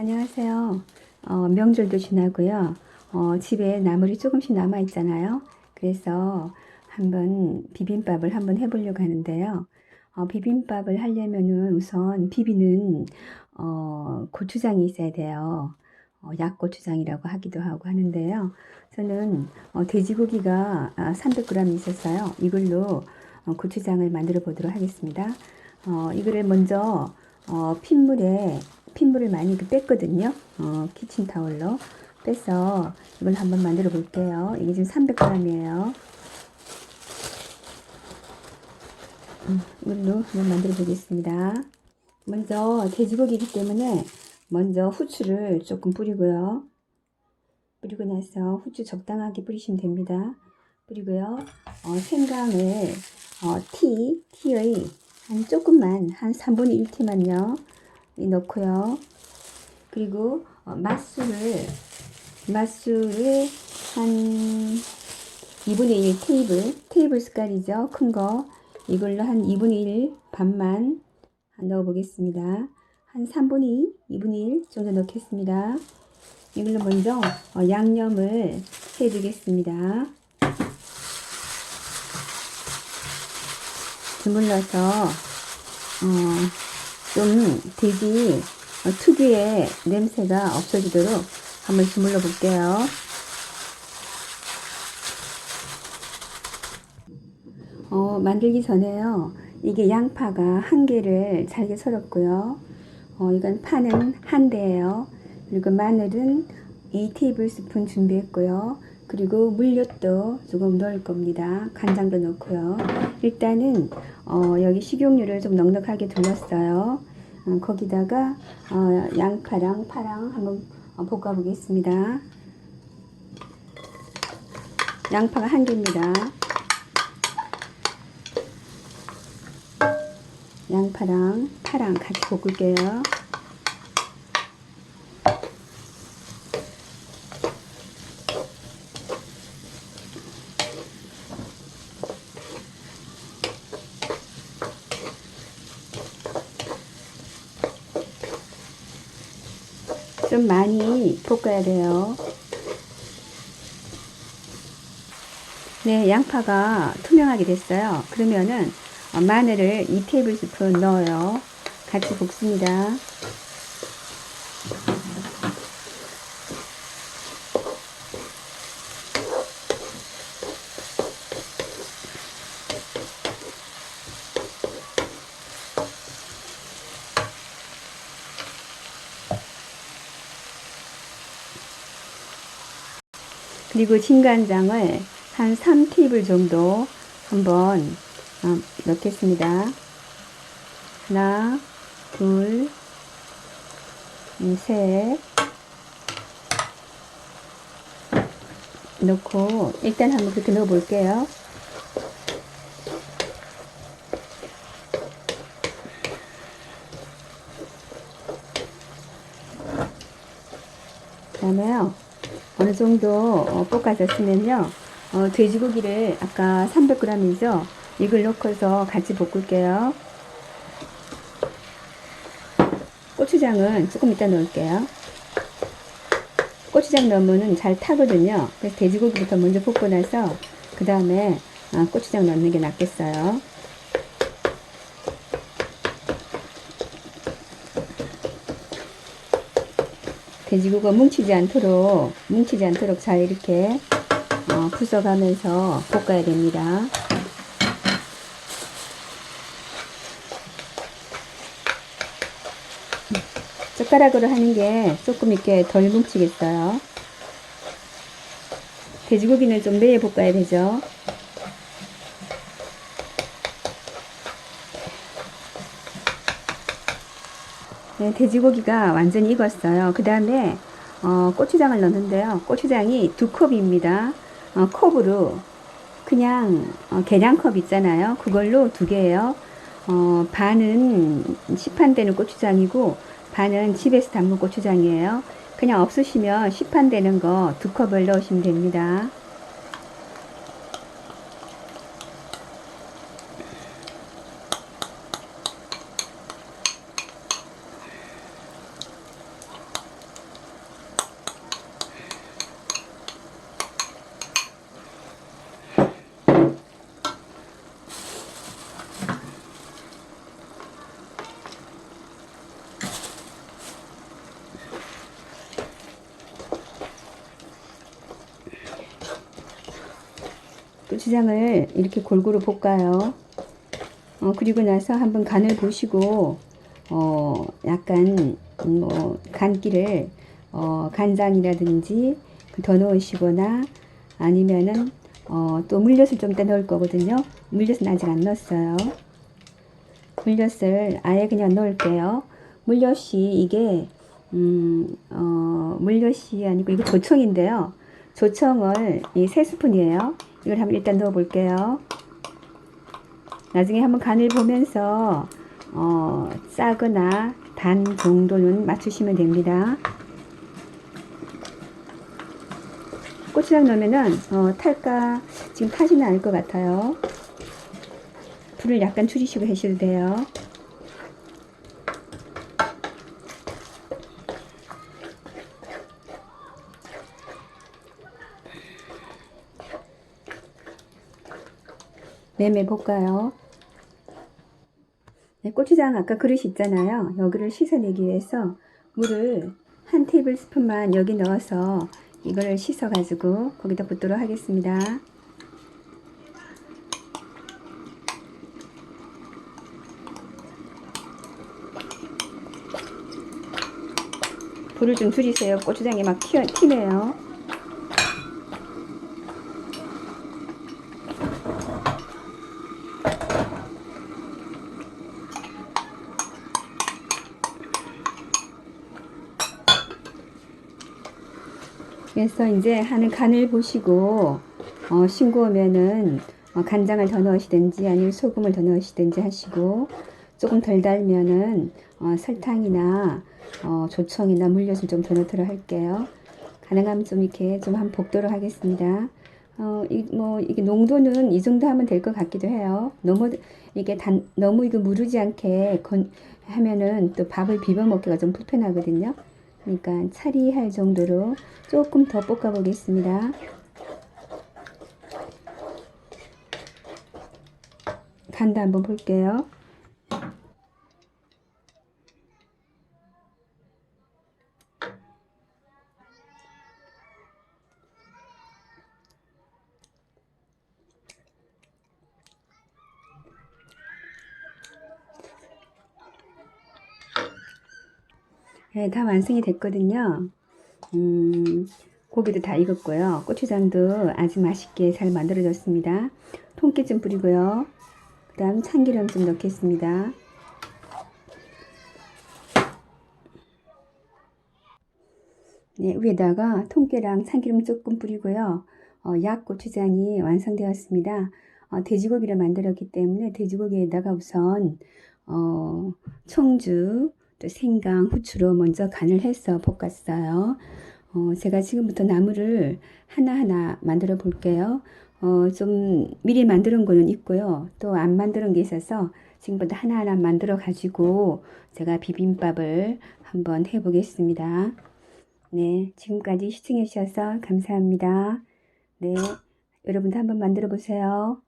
안녕하세요. 어, 명절도 지나고요. 어, 집에 나물이 조금씩 남아 있잖아요. 그래서 한번 비빔밥을 한번 해보려고 하는데요. 어, 비빔밥을 하려면은 우선 비비는 어, 고추장이 있어야 돼요. 어, 약고추장이라고 하기도 하고 하는데요. 저는 어, 돼지고기가 아, 300g 있었어요. 이걸로 어, 고추장을 만들어 보도록 하겠습니다. 어, 이거를 먼저 어, 핏물에 핏물을 많이 그 뺐거든요. 어, 키친타올로 빼서 이걸 한번 만들어 볼게요. 이게 지금 300g이에요. 음, 이걸로 한번 만들어 보겠습니다. 먼저 돼지고기이기 때문에 먼저 후추를 조금 뿌리고요. 뿌리고 나서 후추 적당하게 뿌리시면 됩니다. 뿌리고요. 어, 생강을 어, 티, 티의 한 조금만 한 3분의 1티만요. 넣고요. 그리고 어, 맛술을 맛술을 한 2분의 1 테이블 테이블 숟갈이죠. 큰 거 이걸로 한 2분의 1 반만 넣어 보겠습니다. 한 3분의 2, 2분의 1 정도 넣겠습니다. 이걸로 먼저 어, 양념을 해 주겠습니다. 주물러서 어, 좀 어, 특유의 냄새가 없어지도록 한번 주물러 볼게요. 어, 만들기 전에요. 이게 양파가 한 개를 잘게 썰었고요. 어, 이건 파는 한 대예요. 그리고 마늘은 2 테이블스푼 준비했고요. 그리고 물엿도 조금 넣을 겁니다. 간장도 넣고요. 일단은 어, 여기 식용유를 좀 넉넉하게 둘렀어요. 어, 거기다가 어, 양파랑 파랑 한번 어, 볶아 보겠습니다. 양파가 한 개입니다. 양파랑 파랑 같이 볶을게요. 좀 많이 볶아야 돼요. 네, 양파가 투명하게 됐어요. 그러면은 어, 마늘을 2 테이블 스푼 넣어요. 같이 볶습니다. 그리고 진간장을 한 3테이블 정도 한번 어, 넣겠습니다. 하나, 둘, 음, 셋. 넣고 일단 한번 그렇게 넣어 볼게요. 그 다음에요. 어느 정도 어, 볶아졌으면요. 어, 돼지고기를 아까 300g이죠. 이걸 넣고서 같이 볶을게요. 고추장은 조금 이따 넣을게요. 고추장 넣으면 잘 타거든요. 그래서 돼지고기부터 먼저 볶고 나서 그 다음에 아, 고추장 넣는 게 낫겠어요. 돼지고기가 뭉치지 않도록 뭉치지 않도록 잘 이렇게 어, 부숴가면서 볶아야 됩니다. 젓가락으로 하는 게 조금 이렇게 덜 뭉치겠어요. 돼지고기는 좀 매에 볶아야 되죠. 네, 돼지고기가 완전히 익었어요. 그 다음에 어, 고추장을 넣는데요. 고추장이 두 컵입니다. 어, 컵으로 그냥 어, 계량컵 있잖아요. 그걸로 두 개예요. 어, 반은 시판되는 고추장이고 반은 집에서 담근 고추장이에요. 그냥 없으시면 시판되는 거 두 컵을 넣으시면 됩니다. 고추장을 이렇게 골고루 볶아요. 어, 그리고 나서 한번 간을 보시고, 어, 약간, 음, 뭐, 간기를, 어, 간장이라든지 더 넣으시거나 아니면은, 어, 또 물엿을 좀 이따 넣을 거거든요. 물엿은 아직 안 넣었어요. 물엿을 아예 그냥 넣을게요. 물엿이 이게, 음, 어, 물엿이 아니고 이거 조청인데요. 조청을 이 세 스푼이에요. 이걸 한번 일단 넣어 볼게요. 나중에 한번 간을 보면서 어, 짜거나 단 정도는 맞추시면 됩니다. 고추장 넣으면은 어, 탈까 지금 타지는 않을 것 같아요. 불을 약간 줄이시고 하셔도 돼요. 매매 볼까요? 네, 고추장 아까 그릇 있잖아요. 여기를 씻어내기 위해서 물을 한 테이블 스푼만 여기 넣어서 이거를 씻어가지고 거기다 붓도록 하겠습니다. 불을 좀 줄이세요. 고추장이 막 튀어, 튀네요. 그래서 이제 하는 간을 보시고 어, 싱거우면은 어, 간장을 더 넣으시든지 아니면 소금을 더 넣으시든지 하시고 조금 덜 달면은 어, 설탕이나 어, 조청이나 물엿을 좀 더 넣도록 할게요. 가능하면 좀 이렇게 좀한 볶도록 하겠습니다. 어, 이, 뭐, 이게 농도는 이 정도 하면 될 것 같기도 해요. 너무, 이게 단, 너무 이거 무르지 않게 건, 하면은 또 밥을 비벼 먹기가 좀 불편하거든요. 그러니까 차리할 정도로 조금 더 볶아 보겠습니다. 간도 한번 볼게요. 네, 다 완성이 됐거든요. 음, 고기도 다 익었고요. 고추장도 아주 맛있게 잘 만들어졌습니다. 통깨 좀 뿌리고요. 그 다음 참기름 좀 넣겠습니다. 네, 위에다가 통깨랑 참기름 조금 뿌리고요. 어, 약 고추장이 완성되었습니다. 어, 돼지고기를 만들었기 때문에 돼지고기에다가 우선 어, 청주, 또 생강, 후추로 먼저 간을 해서 볶았어요. 어, 제가 지금부터 나물을 하나하나 만들어 볼게요. 어, 좀 미리 만드는 거는 있고요. 또 안 만드는 게 있어서 지금부터 하나하나 만들어 가지고 제가 비빔밥을 한번 해 보겠습니다. 네, 지금까지 시청해 주셔서 감사합니다. 네, 여러분도 한번 만들어 보세요.